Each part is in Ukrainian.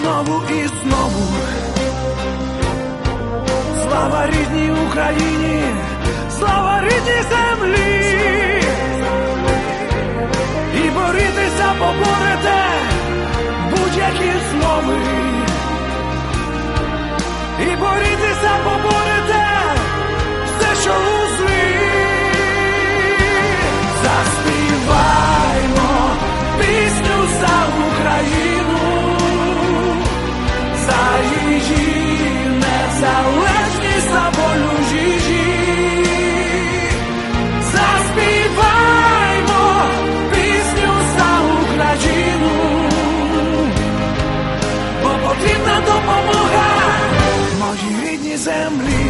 знову і знову. Слава рідній Україні, слава рідній землі. І боритися поборете будь-які змови. Землі.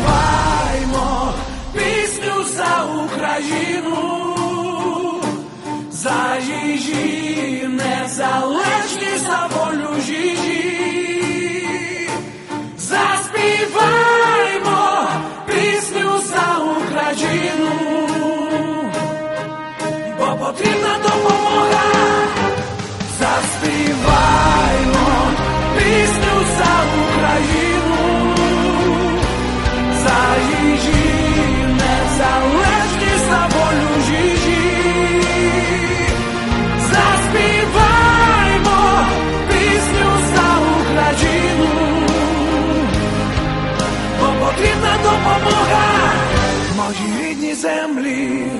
Заспіваймо пісню за Україну, за її незалежність, потрібна допомога. Заспіваймо пісню за Україну, за її незалежність, за волю її. Заспіваймо пісню за Україну, бо потрібна допомога моїй рідній землі.